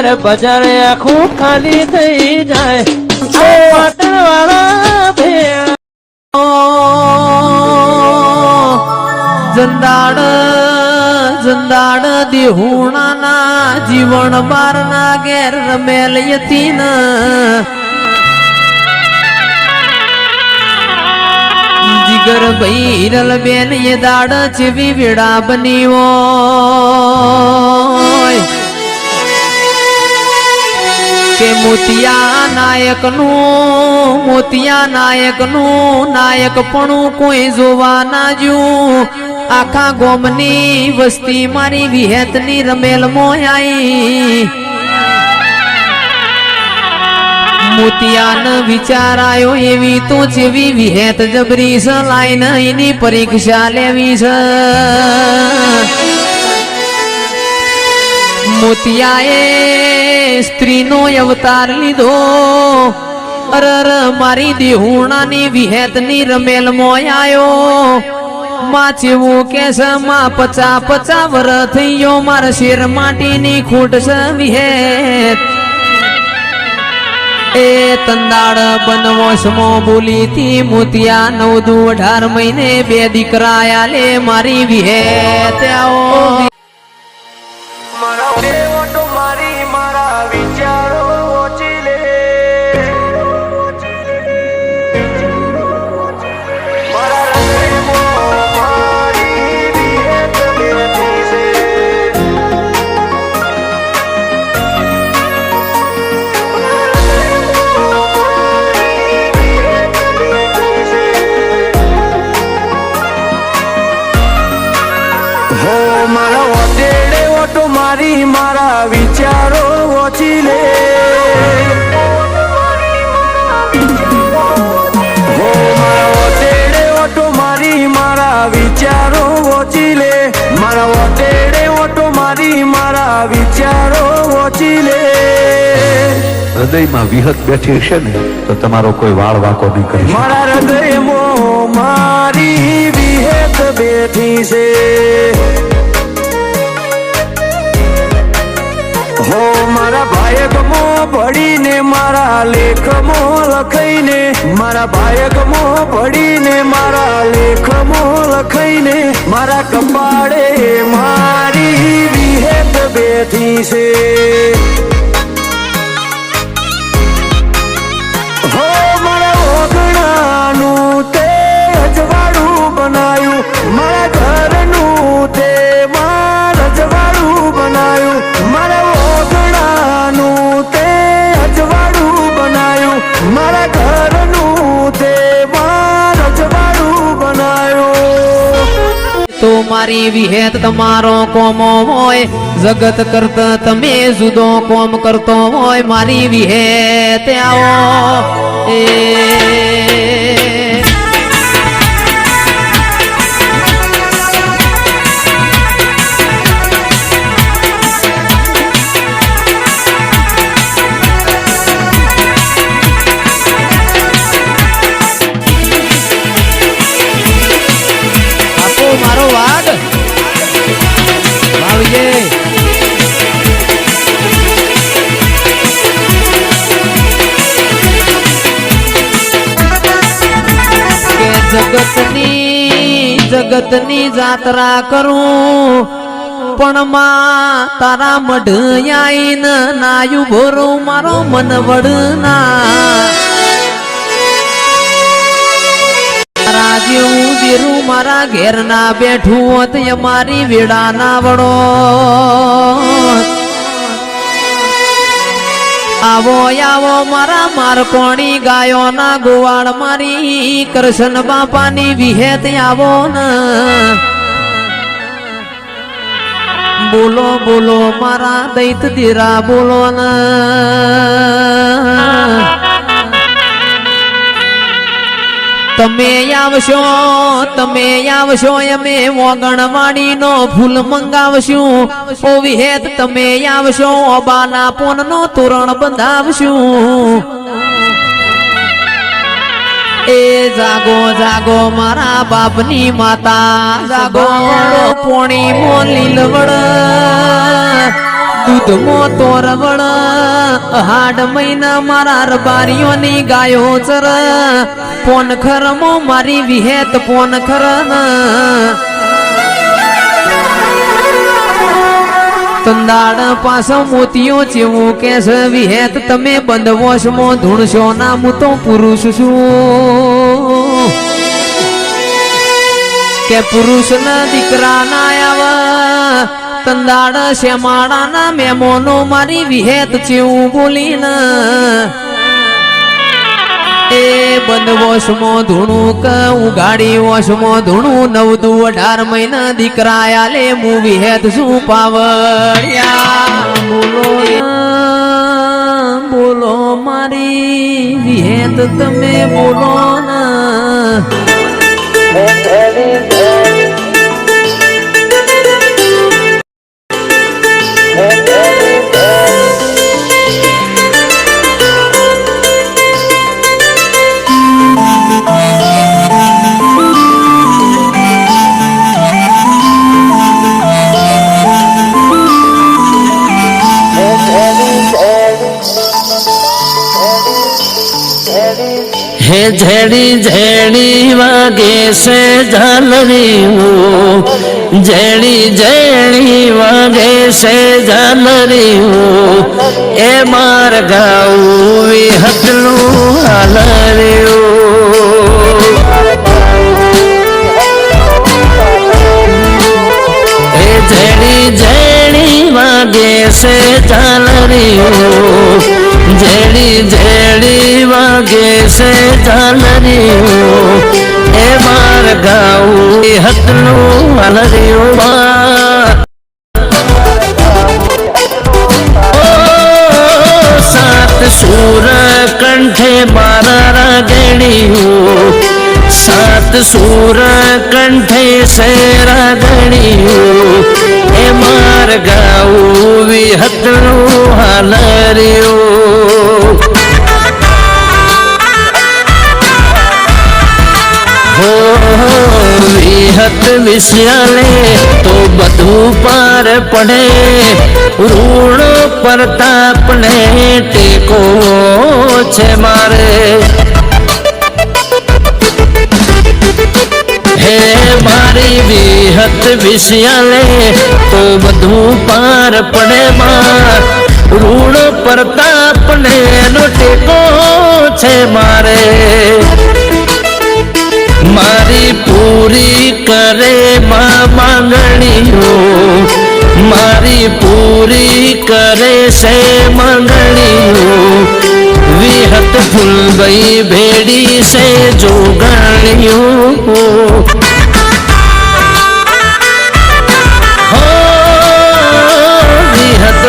મારે બજાર આખું ખાલી થઈ જાય. પાટણ વાળા જંદાડ જંદાડ દેહુણાના જીવન બારના ઘેર રમેલ જીગર ભૈરલ બેન એ દાડ જેવી વેડા બની હોય. કે મોતિયા નાયકનું મોતિયા નાયકનું નાયક પણ કોઈ જોવા ના જ્યું. આખા ગોમની વસ્તી મારી વિહેતની રમેલ મોયાઈ મોતિયાન વિચાર આયો એવી તો જેવી વિહેત જબરી સલાઈ એની પરીક્ષા લેવી છે. મોતિયાએ સ્ત્રીનો અવતાર લીધો. અરર મારી દેહુણાની વિહેતની રમેલ મોયાયો માં ચેવું કે છે માં પચા પચા વર થઈ ગયો મારા શેર માટીની ખૂટ છે એ તંદાળ બનવશમો બોલી તી મોતિયા નવ દુ અઢાર મહિને બે દીકરા આલે મારી વિહેત આવો. હૃદયમાં વિહત બેઠી હશે ને, તો તમારો કોઈ વાળ વાકો નહીં કરી મારા હૃદયમાં મારી વિહત બેઠી છે. હો, મારા ભાયકમો ભળીને મારા લેખમો લખાઈને, મારા ભાયકમો ભળીને મારા લેખમો લખાઈને, મારા કપાળે મારી વિહેત બેઠી છે. તો મારી વિહેત તમારો કોમો હોય, જગત કરતા તમે જુદો કોમ કરતો હોય, મારી વિહેત આવો. એ જગતની જાત્રા કરું. પણ માં તારા મઢ આઈને નાયું ભોરું, મારો મન વડના. જેવું દેરું મારા ઘેર ના બેઠું હોત, એ મારી વેડા ના વડો. આવો આવો, મારા મારકોણી ગાયો ના ગોવાળ મારી. કૃષ્ણ બાપાની વિહેત આવો ના. બોલો બોલો, મારા દૈત દીરા બોલો ને. તમે આવશો તમે આવશો, અમે મોગણવાડી નો ફૂલ મંગાવશું. ઓ વિહેત તમે આવશો અબાના પોન નો તોરણ બંધાવશું. એ જાગો જાગો મારા બાપની માતા, જાગો પોણી મો લવડ. દૂધમાં તોરવણ હાડ મહિના મારા રબારીઓની ગાયો ચર. પોન ખરમો મારી વિહેત પોન ખર તંદાડ પાછો મોતીઓ ચેવું કે છે વિહેત. તમે બંધવોશમાં ધૂણશો ના, હું તો પુરુષ છું. કે પુરુષ ના દીકરા ના આવા તંદાડ શ્યામાળા ના મેમોનો મારી વિહેત ચેવું બોલીને. એ બંધ વોશમો ધૂણું ક ઉગાડી વોશમો ધૂણું નવ દુ અઢાર મહિના દીકરા આલે હું વિહેત શું પાવડિયા બોલો બોલો મારી વિહેત તમે બોલો ના હે ઝેડી ઝેડી વાગે છે ઝાલરી હું ઝેડી ઝેડી વાગે છે ઝાલરી હું એ માર ગાવું વિહતનું હાલર્યું એ ઝેડી ઝેડી વાગે છે ઝાલરીઓ. ઝેડી ઝેડી વાગે છે ઝાલરીઓ એ માર ગાઉં હતનું હાલરીઓ સાત સૂર કંઠે મારા રાગણીઓ, સાત સૂર કંઠે સે રાગણીઓ, એ માર ગાઉં વિહતનું હાલર્યું વિહત વિશ્યાલે તો બધું પાર પડે ઋણ પ્રતાપને ટેકો છે મારે હે મારી વિહત વિશ્યાલે તો બધું પાર પડે માર ઋણ પ્રતાપને નો ટેકો છે મારે મારી પૂરી કરે માં માંગણીઓ. મારી પૂરી કરે છે માંગણીઓ. વિહત ફૂલબઈ ભેડી છે જોગણીઓ.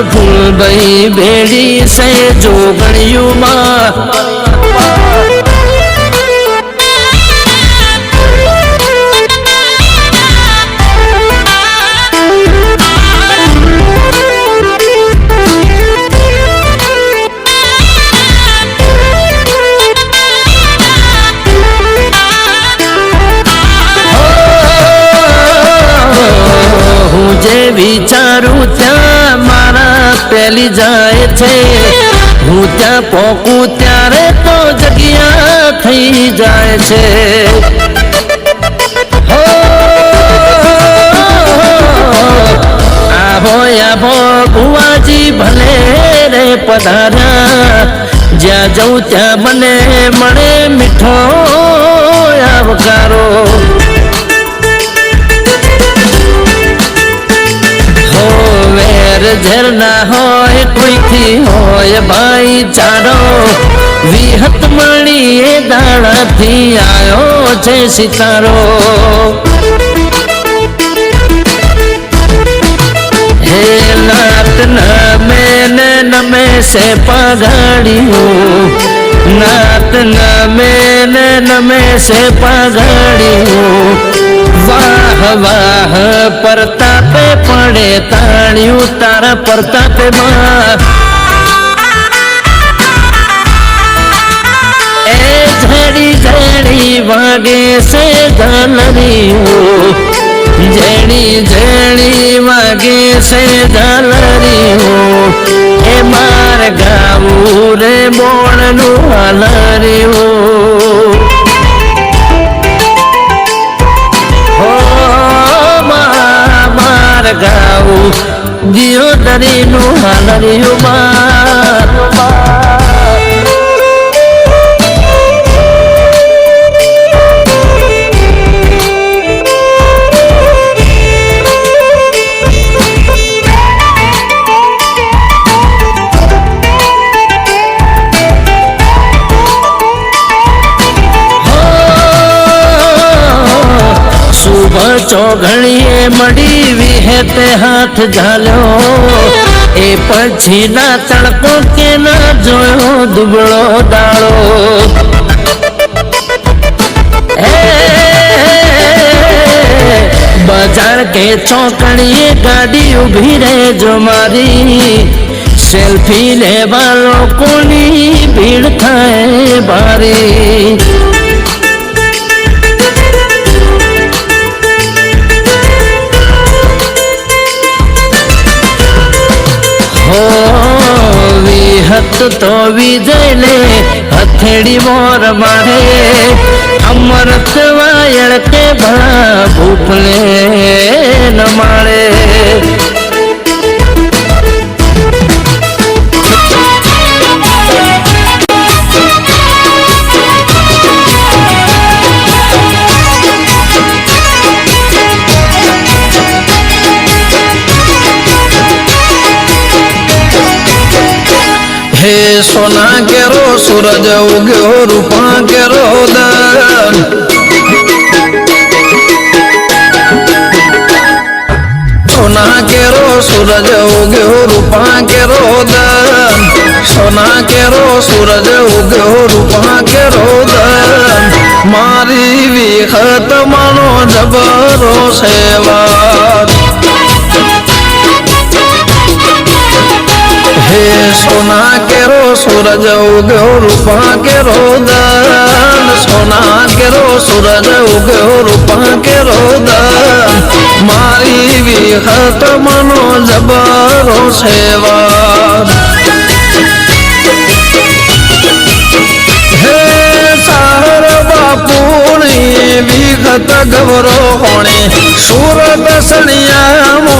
ભૂલ ફૂલબઈ ભેડી છે જોગણીઓમાં. છે. હું ત્યાં પોકું ત્યારે તો જગ્યા થઈ જાય છે. હો, આભો આભો ભલે રે પધાર્યા. જ્યાં જઉં ત્યાં મને મળે મીઠો આવકારો. ઝેર ના હોય, કોઈથી હોય ભાઈ ચારો? વિહત મળી એ દાણાથી આવ્યો છે સિતારો. હે નાત નમે ને નમે સે પગાડ્યું નાત નમે ને નમે સે પગાડ્યું વાહ વાહ, પરતાપે પડે તાણ્યું તારા પરતાપે માં એ ઝડી ઝડી વાગે છે ઝાલરીઓ ઝેડી ઝેડી વાગે છે ઝાલરીઓ ગાવું રે બોણનું હાલર્યું ગાવું જીઓ દરીનું હાલર્યું માર ચોઘણીએ મળી વિહેતે હાથ ઝાલ્યો એ પછી ના તડકો કે ના જોયો દુબળો દાળો હે, બજાર કે ચોકડીએ ગાડી ઊભી રહે જો મારી સેલ્ફી લેવા લોકોની ભીડ થાય ભારી હો વિહત તો વિજયને હથેડી મોર મારે. અમર વાયળ કે ભા ભૂપલે ન માળે સોના કેરો, સૂરજ ઉગ્યો, રૂપા કેરો દન. સોના કેરો, સૂરજ ઉગ્યો, રૂપા કેરો દન. સોના કેરો, સૂરજ ઉગ્યો, રૂપા કેરો દન. મારી વિહત મનો જબરો સેવા. હે સોના કેરો, સૂરજ ઉગ્યો, રૂપા કેરો, દન. સોના કેરો, સૂરજ ઉગ્યો, રૂપા કેરો, દન. મારી વિહત મનો જબરો સેવા. હે સાર બાપુણી વિહત ગવરો હોણે, સુરત સણિયામો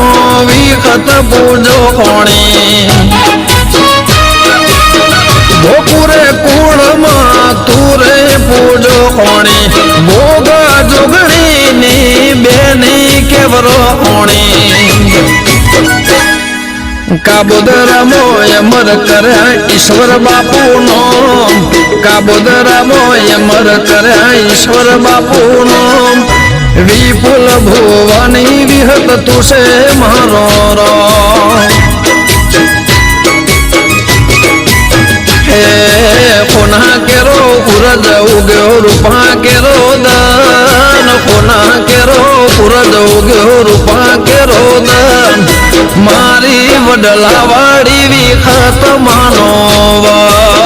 વિહત પૂજો હોણે. ગોકુરે કુળમાં તુરે પૂજો હોણે ભોગા જોગણીની બેની કેવરો હોણે કાબોદરામો મર કરે ઈશ્વર બાપુનો. કાબોદરામો મર કરે ઈશ્વર બાપુનો. વિપુલ ભુવાની વિહત તુષે મારો રો. હે કોના કેરો કુરજ ઉગ્યો રૂપા કેરો દાન. કોના કેરો કુરજ ઉગ્યો રૂપા કેરો દાન. મારી વડલા વાડી વિખત માનોવા. હે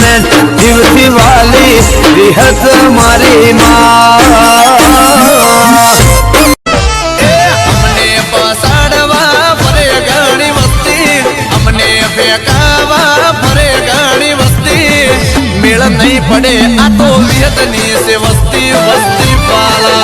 મેં જીવથી વાલી રિહત મારી માં. અમને પસાડવા ફરે ઘણી વસ્તી. અમને ફેંકાવા ફરે ઘણી વસ્તી. મેળ નહીં પડે આ તો વિહતની છે વસ્તી વસ્તી પાલા.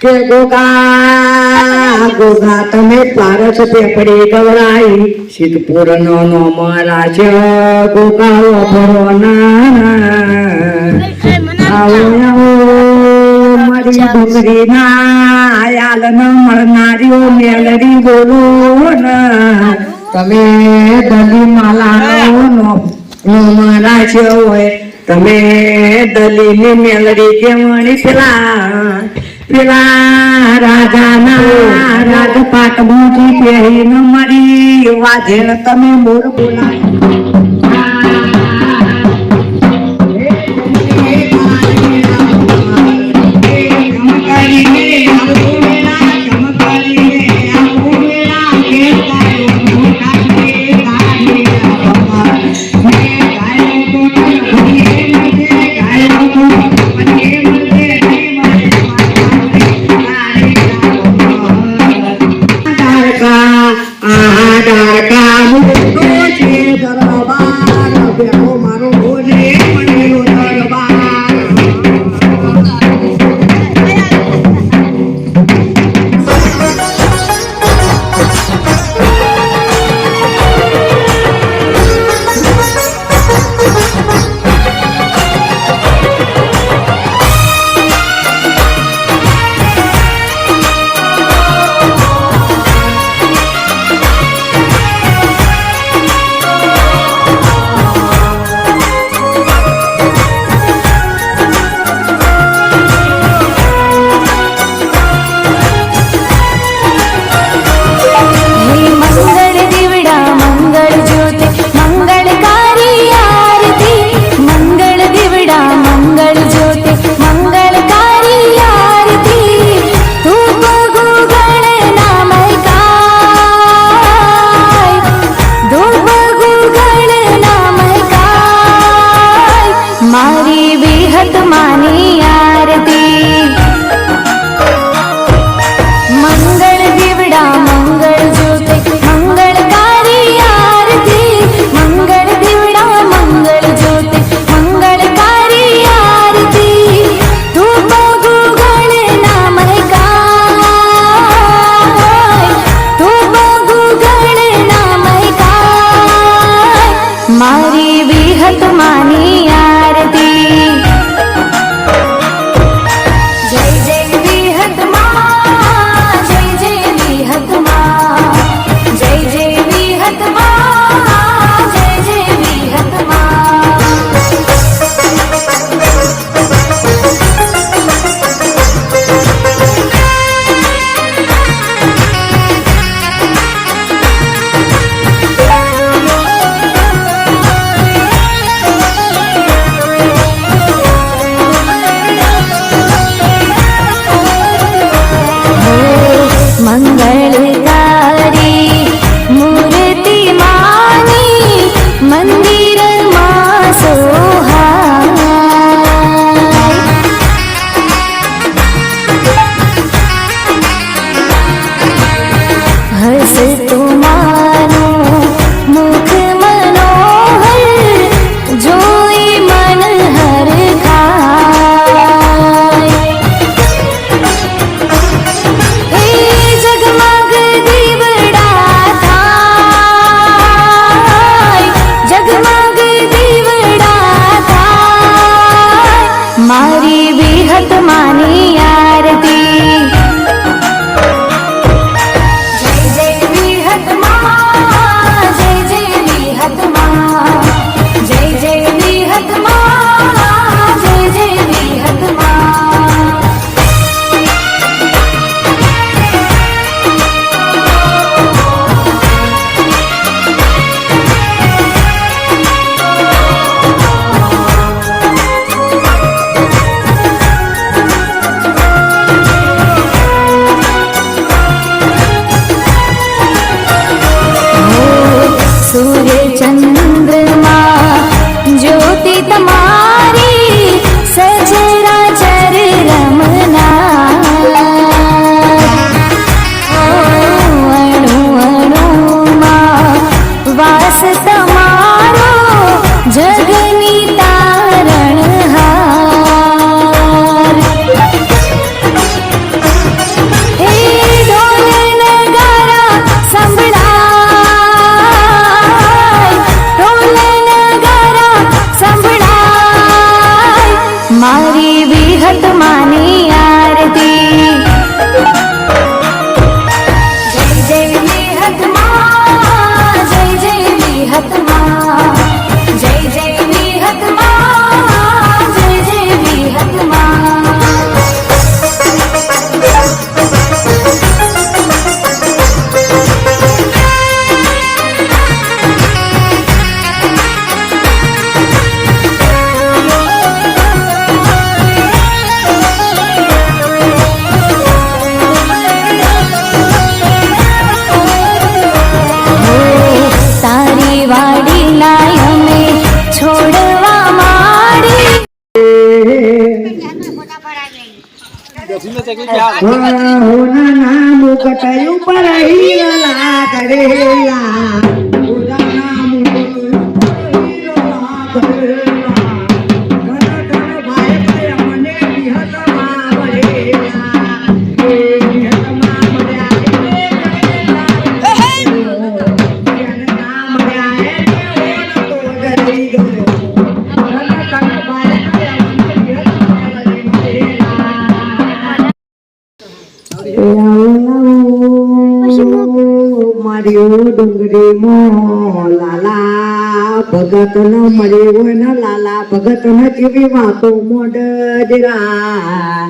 કે ગોગા ગોગા તમે પારસ પેપડી ગવરાઈ સિદ્ધપુર નો નો મહારાજ ગોગા ઓભરો ના આવો આવો બોલો તમે દલી માલા નો નો હોય તમે દલી ની મેલડી કેવણી પેલા પેલા રાજાના રાજપાટ મોટી પહેરીને મરી વાજે તમે મોર બોલાય હોના નામ ડુંગરી મો લાલા ભગત ન મળી હોય ને લાલા ભગત ન જેવી વાતો મોડરા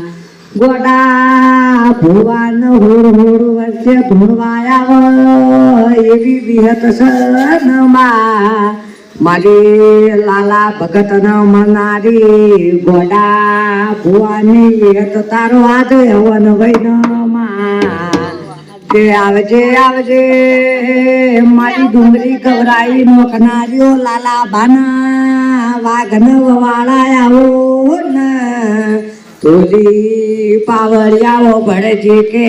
ગોડા ભુવાન હોડ હોડ વર્ષે ભૂણવાયા એવી વિહત સનમાં મારી લાલા ભગત ન મનારી. ગોડા ભુવાની વિહત તારો આજે હવન વૈનમાં તે આવજે આવજે મારી ડુંગળી ગવરાઈ નોખનારીઓ લાલા ભાના, વાઘન વાળા આવો ને તુલી પાવરિયાઓ ભળજે કે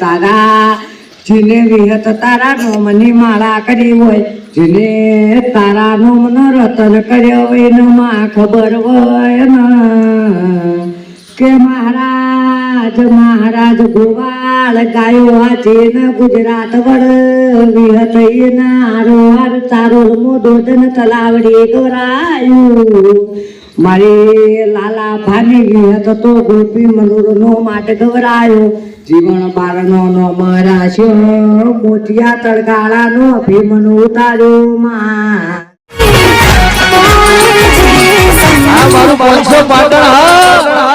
તારા, જીને વિહત તારા નોમની માળા કરી હોય. જીને તારા નોમનો રતન કર્યો હોય નો માં ખબર હોય ને. કે મહારાજ મહારાજ ગોવાળ ગાયો આજે ન ગુજરાત વડ વિહત નારો હાર તારો મોદોદન તલાવડી ગોરાયું. મારે લાલા ભાની વિહત તો ગોપી મનુર નો માટે ગવરાયો. જીવન બારનો નો મરાશ્યો મોતિયા તડકાળા નો ભીમનો ઉતાર્યો માં મારું પાંચસો પાટણ, હા.